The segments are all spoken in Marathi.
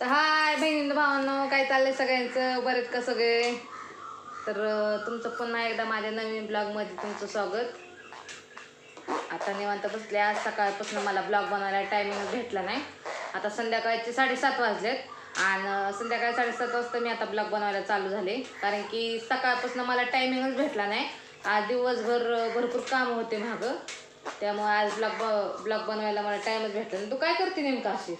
तर हाय बहिणीनं भावांनो काय चाललंय सगळ्यांचं? बरेच का सगळे? तर तुमचं पुन्हा एकदा माझ्या नवीन ब्लॉगमध्ये तुमचं स्वागत. आता निवांत बसले. आज सकाळपासून मला ब्लॉग बनवायला टायमिंग भेटला नाही. आता संध्याकाळचे साडेसात वाजलेत. आणि संध्याकाळी साडेसात वाजता मी आता ब्लॉग बनवायला चालू झाले. कारण की सकाळपासून मला टायमिंगच भेटला नाही. आज दिवसभर भरपूर कामं होते मागं. त्यामुळे आज ब्लॉग ब्लॉग बनवायला मला टाईमच भेटला नाही. तू काय करते नेमकं अशी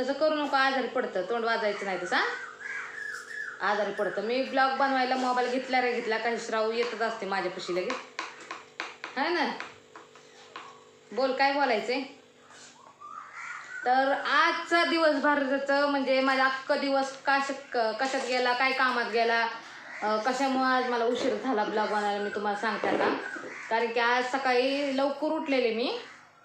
तसं करू नको आजारी पडतं. तोंड वाजायचं नाही तसा आजारी पडतं. मी ब्लॉग बनवायला मोबाईल घेतला रे घेतला काही श्राव येतच असते माझ्यापाशी लगेच. है ना? बोल काय बोलायचंय? तर आजचा दिवसभराचं म्हणजे माझा अख्खा दिवस कश कशात गेला काय कामात गेला कशामुळं आज मला उशीर झाला ब्लॉग बनवायला मी तुम्हाला सांगते आता. कारण की आज सकाळी लवकर उठलेले मी.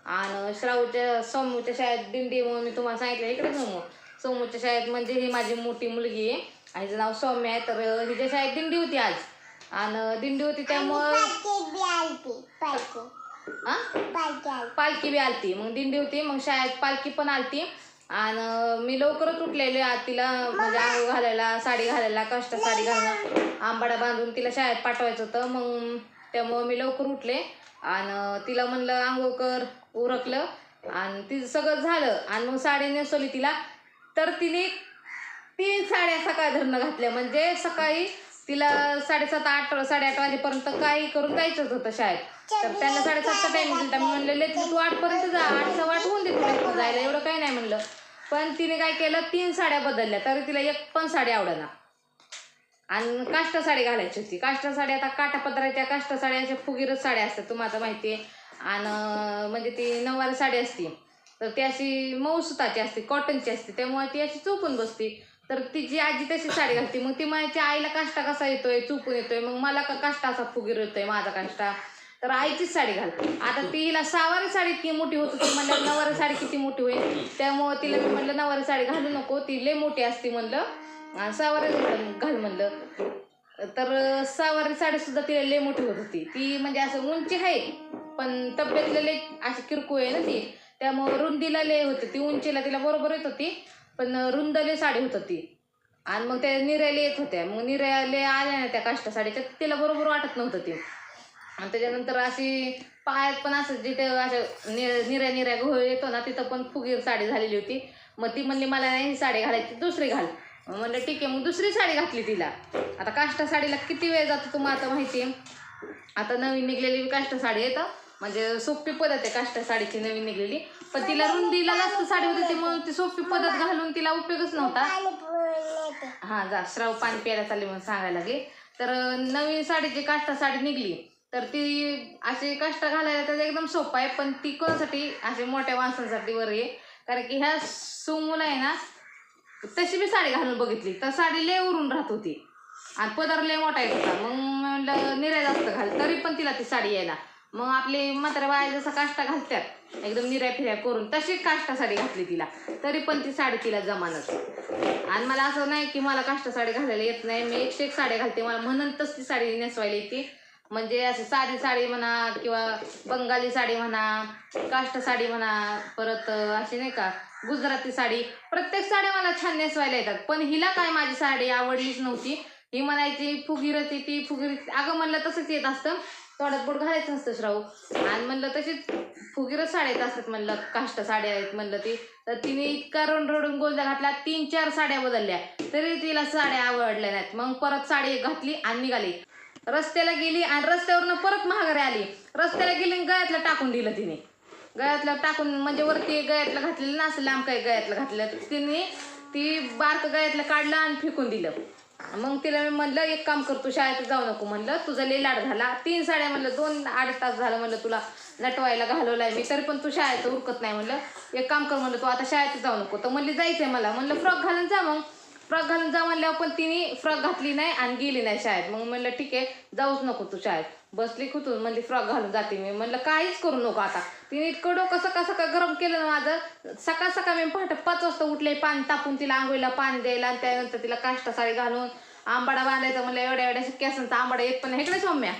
आणि श्रावच्या सोमूच्या शाळेत दिंडी म्हणून मी तुम्हाला सांगितलं इकडे सोमू सोमूच्या शाळेत म्हणजे ही माझी मोठी मुलगी आहे आणि हिचं नाव सौम्य आहे. तर हिच्या शाळेत दिंडी होती आज. आणि दिंडी होती त्यामुळं हा पालखी बी आलती मग दिंडी होती मग शाळेत पालखी पण आलती. आणि मी लवकरच उठलेले आज तिला म्हणजे आंघोळ घालायला साडी घालायला कष्ट साडी घालणं आंबाडा बांधून तिला शाळेत पाठवायचं होतं. मग त्यामुळं मी लवकर उठले. आणि तिला म्हणलं आंघोळ कर. उरकलं आणि तिचं सगळं झालं. आणि मग साडी नेसवली तिला. तर तिने तीन साड्या सकाळ धरणं घातल्या. म्हणजे सकाळी तिला साडेसात आठ साडेआठ वाजेपर्यंत काही करून जायचंच होतं शाळेत. तर त्यांना साडेसातचा टाइम दिला मी म्हणलं तू आठपर्यंत जा. आठ सव्वा आठ होऊन दे तुला. जायला एवढं काही नाही म्हणलं. पण तिने काय केलं तीन साड्या बदलल्या. तरी तिला एक पण साडी आवडेना. आणि काष्टा साडी घालायची होती. काष्टा साडी आता काठापदराच्या काष्टा साड्या अशा फुगीरच साड्या असतात. तुम्हाला माहिती आहे आणि म्हणजे ती नऊवारी साडी असती. तर ती अशी मऊ सुताची असते कॉटनची असते. त्यामुळे ती अशी चोपून बसते. तर तिची आजी तशी साडी घालते मग ती माझ्या आईला काष्टा कसा येतोय चुपून येतोय मग मला का काष्टा असा फुगीर येतोय माझा काष्टा. तर आईचीच साडी घालते आता ती हिला सहावारी साडी इतकी मोठी होत होती म्हणलं नऊवारी साडी किती मोठी होईल? त्यामुळं तिला मी म्हणलं नऊवारी साडी घालू नको ती लय मोठी असते म्हणलं. आणि सहावारी घाल म्हणलं. तर सहावारी साडी सुद्धा तिला लय मोठी होत होती. ती म्हणजे असं उंची आहे. पण तब्येतला लय अशी किरकोळ आहे ना ती. त्यामुळं रुंदीला लय होतं ती उंचीला तिला बरोबर येत होती पण रुंद लय साडी होत होती. आणि मग त्या निऱ्याला येत होत्या. मग निऱ्याला आल्या ना त्या काष्टा साडीच्या तिला बरोबर वाटत नव्हतं ती. आणि त्याच्यानंतर अशी पायात पण असं जिथे असं नि निऱ्या निऱ्या घोळ येतो ना तिथं पण फुगीर साडी झालेली होती. मग ती म्हणली मला नाही ही साडी घालायची दुसरी घाल. म्हणलं ठीक आहे. मग दुसरी साडी घातली तिला. आता काष्टा साडीला किती वेळ जातो तुम्हाला आता माहिती आहे आता नवीन निघलेली काष्टा साडी येतं म्हणजे सोपी पद्धत आहे काष्टा साडीची नवीन निघलेली. पण तिला रुंदीला जास्त साडी होती ती म्हणून ती सोपी पद्धत घालून तिला उपयोगच नव्हता. हा जा श्राव पाणी प्यायला चालली म्हणून सांगायला लागले. तर नवीन साडीची काष्टा साडी निघली. तर ती अशी काष्टा घालायला तर एकदम सोपं आहे पण ती कोणासाठी? असे मोठ्या माणसांसाठी वर आहे. कारण की ह्या सुमूला आहे ना तशी मी साडी घालून बघितली. तर साडी लय उरून राहत होती. आणि पदर लय मोठा येत होता. मग म्हणलं निऱ्या जास्त घाल. तरी पण तिला ती साडी यायला. मग आपली मात्र बाय जसं काष्टा घालतात एकदम निऱ्या फिऱ्या करून तशी काष्टा साडी घातली तिला. तरी पण ती साडी तिला जमानच आणि मला असं नाही की मला काष्टा साडी घालायला येत नाही मी एकशे एक साड्या घालते. मला म्हणूनच ती साडी नेसवायला येते. म्हणजे असं साधी साडी म्हणा किंवा बंगाली साडी म्हणा काष्ट साडी म्हणा परत अशी नाही का गुजराती साडी प्रत्येक साड्या मला छान नेसवायला येतात. पण हिला काय माझी साडी आवडलीच नव्हती. ही म्हणायची फुगीरची ती फुगीर. अगं म्हणलं तसंच येत असतं. तोंडात बोट घालायचं नसतं श्राऊ आणि म्हणलं तशीच फुगीरच साड्या येत असतात म्हणलं काष्ट साड्या आहेत म्हणलं ती. तर तिने इतका रडून रोडून गोलद्या घातला तीन चार साड्या बदलल्या. तरी तिला साड्या आवडल्या नाहीत. मग परत साडी एक घातली आणि निघाली. रस्त्याला गेली आणि रस्त्यावरनं परत महागारी आली. रस्त्याला गेली आणि गळ्यातलं टाकून दिलं तिने. गळ्यातलं टाकून म्हणजे वरती गळ्यातलं घातलेलं ना असं लांब काही गळ्यातलं घातलं तर तिने ती बारक गळ्यातलं काढलं आणि फेकून दिलं. मग तिला मी म्हणलं एक काम कर तू शाळेत जाऊ नको म्हणलं. तुझा लई लाड झाला. तीन साड्या म्हणलं दोन अडीच तास झालं म्हणलं तुला नटवायला घालवलाय मी तरी पण तू शाळेत उरकत नाही म्हणलं. एक काम कर म्हणलं तू आता शाळेत जाऊ नको. तर म्हणली जायचंय मला. म्हणलं फ्रॉक घालून जा मग. फ्रॉक घालून जा म्हणल्यावर पण तिने फ्रॉक घातली नाही आणि गेली नाही शाळेत. मग म्हणलं ठीक आहे जाऊच नको तू शाळेत. बसली खुतून म्हणली फ्रॉक घालून जाते मी. म्हणलं काहीच करू नको आता. तिने इतकं डोकं सकाळ सकाळ गरम केलं ना माझं. सकाळ सकाळ मी पहाटे पाच वाजता उठले पाणी तापून तिला आंघोळीला पाणी द्यायला आणि त्यानंतर तिला काष्टा साडी घालून आंबाडा बांधायचा म्हणलं एवढ्या एवढ्या केसांचा आंबाडा येत पण हेकडे सौम्या?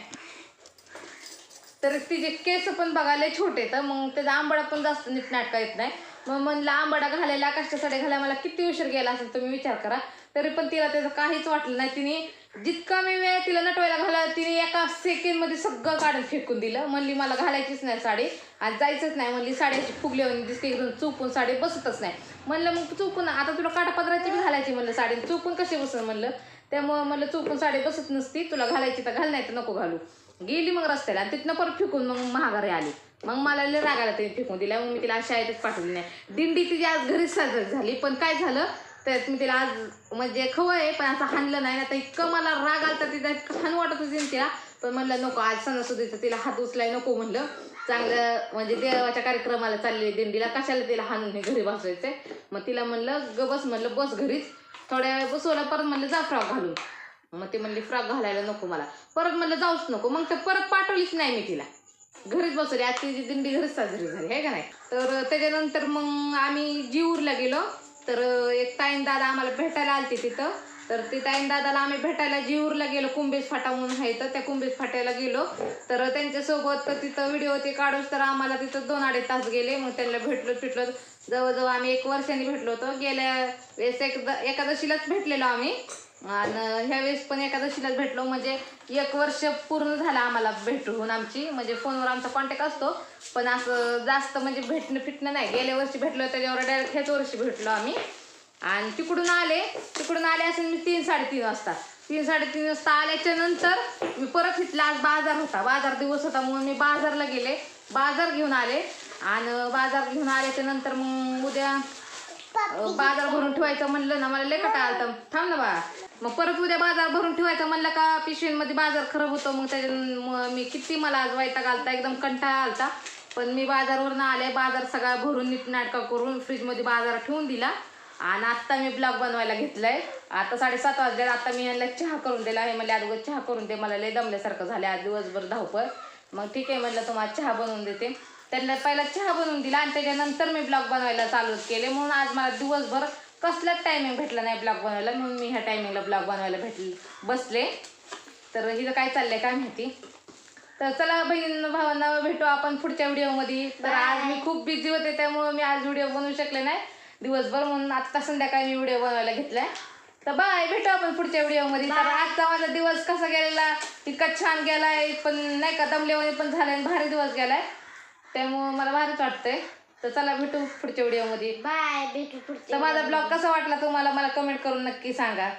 तर तिचे केस पण बघायला छोटे तर मग त्याचा आंबाडा पण जास्त नीट नाटका येत नाही. मग म्हणलं आंबाडा घालायला काष्टा घालायला मला किती उशीर गेला असेल तुम्ही विचार करा. तरी पण तिला त्याचं काहीच वाटलं नाही. तिने जितका मी वेळ तिला नटवायला घाला तिने एका सेकंडमध्ये सगळं काढून फेकून दिलं. म्हणली मला घालायचीच नाही साडी. आज जायचंच नाही. म्हणली साड्याची फुगली दिसते एकदम चुकून साडी बसतच नाही. म्हणलं मग चुकून आता तुला काटापदराची बी घालायची म्हणलं साडी. चुकून कशी बसून म्हणलं त्यामुळं म्हणलं चुकून साडी बसत नसती. तुला घालायची तर घाल नाही तर नको घालू. गेली मग रस्त्याला आणि तिथनं परत फेकून मग महागारी आली. मग मला लय रागाला तिने फेकून दिल्या मग मी तिला शाळेतच पाठवली नाही. दिंडी तिची आज घरीच साजरी झाली. पण काय झालं त्यात मी तिला आज म्हणजे खवं आहे पण असं हाणलं नाही. ना तर इतकं मला राग आला तर तिला इतकं वाटत होती तिला. पण म्हणलं नको आज सणासुदीचं तिला हात उचलाय नको म्हणलं. चांगलं म्हणजे देवाच्या कार्यक्रमाला चाललेली दिंडीला कशाला तिला हाणून हे घरी बसवायचंय? मग तिला म्हणलं ग बस म्हणलं बस घरीच. थोड्या वेळ बसवला परत म्हणलं जा फ्रॉक घालून. मग ते म्हणली फ्रॉक घालायला नको मला. परत म्हणलं जाऊच नको. मग ते परत पाठवलीच नाही मी तिला. घरीच बसवली. आज तिची दिंडी घरीच साजरी झाली आहे का नाही? तर त्याच्यानंतर मग आम्ही जीवूरला गेलो. तर एक ताईन दादा आम्हाला भेटायला आलते तिथं. तर ते ताईन दादाला आम्ही भेटायला जीवूरला गेलो कुंभेज फाटा म्हणून आहे तर त्या कुंभेज फाट्याला गेलो. तर त्यांच्यासोबत तिथं व्हिडिओ ते काढूस तर आम्हाला तिथं दोन अडीच तास गेले. मग त्यांना भेटलो पिटलो जवळजवळ आम्ही एक वर्षांनी भेटलो होतो. गेल्या वेळेस एकदा एकादशीलाच भेटलेलो आम्ही. आणि ह्या वेळेस पण एकादशीलाच भेटलो. म्हणजे एक वर्ष पूर्ण झालं आम्हाला भेटून आमची. म्हणजे फोनवर आमचा कॉन्टॅक्ट असतो. पण असं जास्त म्हणजे भेटणं फिटणं नाही. गेल्या वर्षी भेटलो त्याच्यावर डायरेक्ट ह्याच वर्षी भेटलो आम्ही. आणि तिकडून आले तिकडून आले असेल मी तीन साडेतीन वाजता. तीन साडेतीन वाजता आल्याच्यानंतर मी परत इथला आज बाजार होता. बाजार दिवस होता म्हणून मी बाजारला गेले. बाजार घेऊन आले. आणि बाजार घेऊन आल्याच्यानंतर मग उद्या बाजार भरून ठेवायचं म्हणलं ना मला लय आलं थांब ना बा मग परत उद्या बाजार भरून ठेवायचं म्हणलं का पिशवींमध्ये बाजार खराब होतो मग त्याच्या मग मी किती मला आज वैताग घालता एकदम कंटाळा आलता. पण मी बाजारवरून आले बाजार सगळा भरून नीट नाटका करून फ्रीजमध्ये बाजार ठेवून दिला. आणि आत्ता मी ब्लॉग बनवायला घेतलाय. आता साडेसात वाजले आता मी यांना चहा करून दिला हे म्हणले अगोदर चहा करून दे मला लय दमल्यासारखं झालं आज दिवसभर धावपळ. मग ठीक आहे म्हणलं तुम्हाला चहा बनवून देते. त्यांना पहिला चहा बनवून दिला आणि त्याच्यानंतर मी ब्लॉग बनवायला चालू केले. म्हणून आज मला दिवसभर कसलाच टायमिंग भेटला नाही ब्लॉग बनवायला. म्हणून मी ह्या टायमिंगला ब्लॉग बनवायला भेटले बसले. तर हिचं काय चाललंय काय माहिती? तर चला बहिणींना भावांना भेटू आपण पुढच्या व्हिडिओमध्ये तर आज मी खूप बिझी होते त्यामुळे मी आज व्हिडिओ बनवू शकले नाही. दिवसभर म्हणून आत्ता संध्याकाळी मी व्हिडिओ बनवायला घेतलाय. तर बाय भेटू आपण पुढच्या व्हिडिओमध्ये तर आजचा माझा दिवस कसा गेलेला? इतका छान गेलाय पण नाही का दमल्यामध्ये पण झालाय आणि भारी दिवस गेलाय. त्यामुळं मला भारीच वाटतंय. तर चला भेटू पुढच्या व्हिडिओमध्ये बाय भेटू तर पुढच्या माझा ब्लॉग कसा वाटला तुम्हाला? मला कमेंट करून नक्की सांगा.